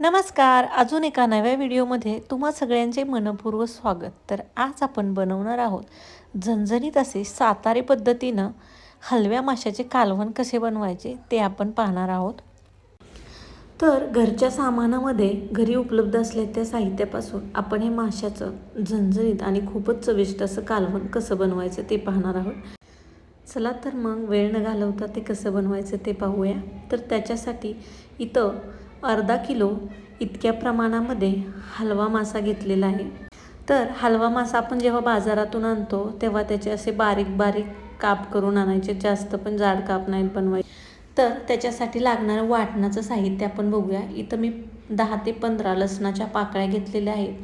नमस्कार. अजून एका नव्या व्हिडिओमध्ये तुम्हा सगळ्यांचे मनपूर्वक स्वागत. तर आज आपण बनवणार आहोत झणझणीत असे सातारे पद्धतीनं हलव्या माशाचे कालवण कसे बनवायचे ते आपण पाहणार आहोत. तर घरच्या सामानामध्ये घरी उपलब्ध असलेल्या त्या साहित्यापासून आपण हे माशाचं झणझणीत आणि खूपच चविष्ट असं कालवण कसं बनवायचं ते पाहणार आहोत. चला तर मग वेळ न घालवता ते कसं बनवायचं ते पाहूया. तर त्याच्यासाठी इथं अर्धा किलो इतक्या प्रमाणामध्ये हलवा मासा घेतलेला आहे. तर हलवा मासा आपण जेव्हा बाजारातून आणतो तेव्हा त्याचे असे बारीक बारीक काप करून आणायचे. जास्त पण जाड काप नाहीत बनवायचे. तर त्याच्यासाठी लागणारं वाटणाचं साहित्य आपण बघूया. इथं मी दहा ते पंधरा लसणाच्या पाकळ्या घेतलेल्या आहेत.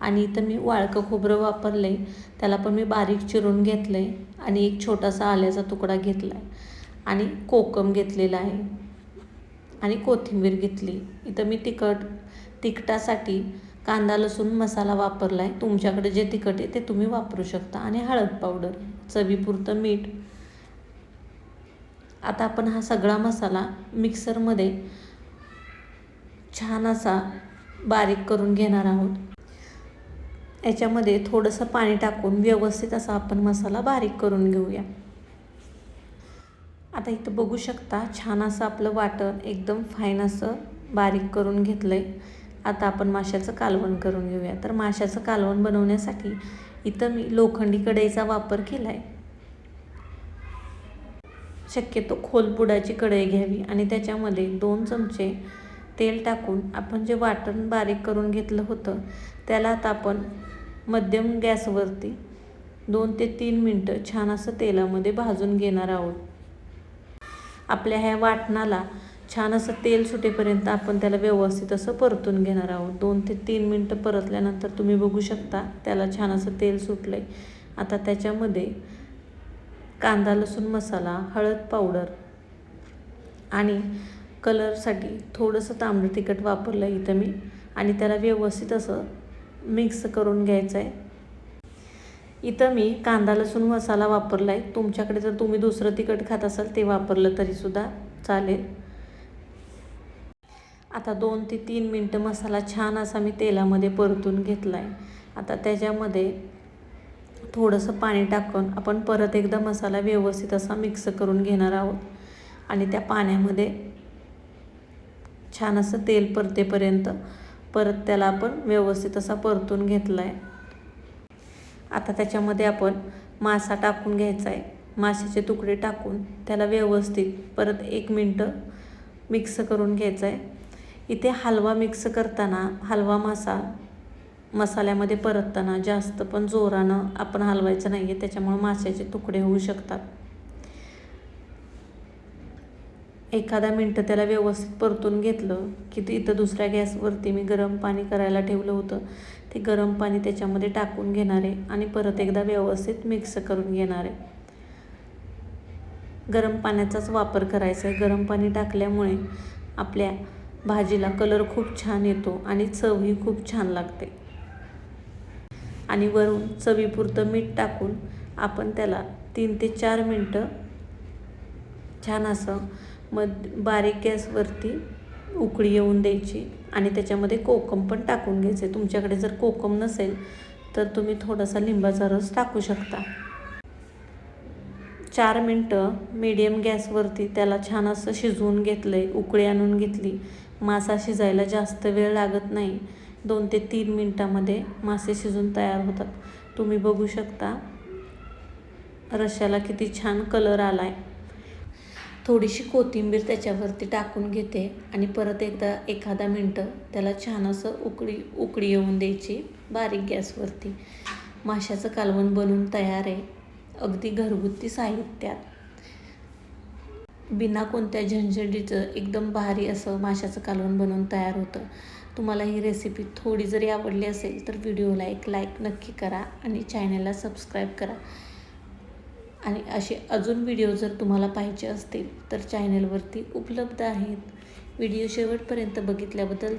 आणि इथं मी वाळकं खोबरं वापरलं आहे त्याला पण मी बारीक चिरून घेतलं आहे आणि एक छोटासा आल्याचा तुकडा घेतला आहे आणि कोकम घेतलेला आहे. आणि कोथिंबीर घेतली. इथं मी तिखट तिखटासाठी कांदा लसूण मसाला वापरला आहे तुमच्याकडे जे तिखट आहे ते तुम्ही वापरू शकता. आणि हळद पावडर चवीपुरतं मीठ. आता आपण हा सगळा मसाला मिक्सरमध्ये छान असा बारीक करून घेणार आहोत. याच्यामध्ये थोडंसं पाणी टाकून व्यवस्थित असा आपण मसाला बारीक करून घेऊया. आता इथं बघू शकता छान असं आपलं वाटण एकदम फाईन असं बारीक करून घेतलं आहे आता आपण माशाचं कालवण करून घेऊया. तर माशाचं कालवण बनवण्यासाठी इथं मी लोखंडी कढईचा वापर केला आहे शक्यतो खोलपुडाची कढई घ्यावी आणि त्याच्यामध्ये दोन चमचे तेल टाकून आपण जे वाटण बारीक करून घेतलं होतं त्याला आता आपण मध्यम गॅसवरती दोन ते तीन मिनटं छान असं तेलामध्ये भाजून घेणार आहोत. आपल्या ह्या वाटणाला छान असं तेल सुटेपर्यंत आपण त्याला व्यवस्थित असं परतून घेणार आहोत. दोन ते तीन मिनटं परतल्यानंतर तुम्ही बघू शकता त्याला छान असं तेल सुटलं आहे आता त्याच्यामध्ये कांदा लसूण मसाला हळद पावडर आणि कलरसाठी थोडंसं तांबडं तिखट वापरलं इथं मी. आणि त्याला व्यवस्थित असं मिक्स करून घ्यायचं आहे इथं मी कांदा लसूण मसाला वापरला आहे तुमच्याकडे जर तुम्ही दुसरं तिखट खात असाल ते वापरलं तरीसुद्धा चालेल. आता दोन ते तीन मिनटं मसाला छान असा मी तेलामध्ये परतून घेतला आहे आता त्याच्यामध्ये थोडंसं पाणी टाकून आपण परत एकदा मसाला व्यवस्थित असा मिक्स करून घेणार आहोत. आणि त्या पाण्यामध्ये छान असं तेल परतेपर्यंत परत त्याला आपण व्यवस्थित असा परतून घेतला आहे आता त्याच्यामध्ये आपण मासा टाकून घ्यायचा आहे. माशाचे तुकडे टाकून त्याला व्यवस्थित परत एक मिनटं मिक्स करून घ्यायचं आहे. इथे हलवा मिक्स करताना हलवा मासा मसाल्यामध्ये परतताना जास्त पण जोरानं आपण हलवायचं नाही आहे त्याच्यामुळं माशाचे तुकडे होऊ शकतात. एखादा मिनटं त्याला व्यवस्थित परतून घेतलं की ते इथं दुसऱ्या गॅसवरती मी गरम पाणी करायला ठेवलं होतं. ते गरम पाणी त्याच्यामध्ये टाकून घेणार आहे आणि परत एकदा व्यवस्थित मिक्स करून घेणार. आहे गरम पाण्याचाच वापर करायचा आहे. गरम पाणी टाकल्यामुळे आपल्या भाजीला कलर खूप छान येतो आणि चवही खूप छान लागते. आणि वरून चवीपुरतं मीठ टाकून आपण त्याला तीन ते चार मिनटं छान असं मग बारीक गॅसवरती उकळी येऊन द्यायची आणि त्याच्यामध्ये कोकम पण टाकून घ्यायचे. तुमच्याकडे जर कोकम नसेल तर तुम्ही थोडासा लिंबाचा रस टाकू शकता. चार मिनटं मीडियम गॅसवरती त्याला छान असं शिजवून घेतलं आहे उकळी आणून घेतली. मासा शिजायला जास्त वेळ लागत नाही. दोन ते तीन मिनटामध्ये मासे शिजून तयार होतात. तुम्ही बघू शकता रश्याला किती छान कलर आला आहे थोडीशी कोथिंबीर त्याच्यावरती टाकून घेते आणि परत एकदा एखादा मिनटं त्याला छान असं उकळी उकळी येऊन द्यायची बारीक गॅसवरती. माशाचं कालवण बनवून तयार आहे. अगदी घरगुती साहित्यात. बिना कोणत्या झंझटीचं एकदम भारी असं माशाचं कालवण बनवून तयार होतं. तुम्हाला ही रेसिपी थोडी जरी आवडली असेल तर व्हिडिओला एक लाईक नक्की करा आणि चॅनलला सबस्क्राईब करा. आणि असे अजून व्हिडिओ जर तुम्हाला पाहिजे असतील तर चॅनलवरती उपलब्ध आहेत. व्हिडिओ शेवटपर्यंत बघितल्याबद्दल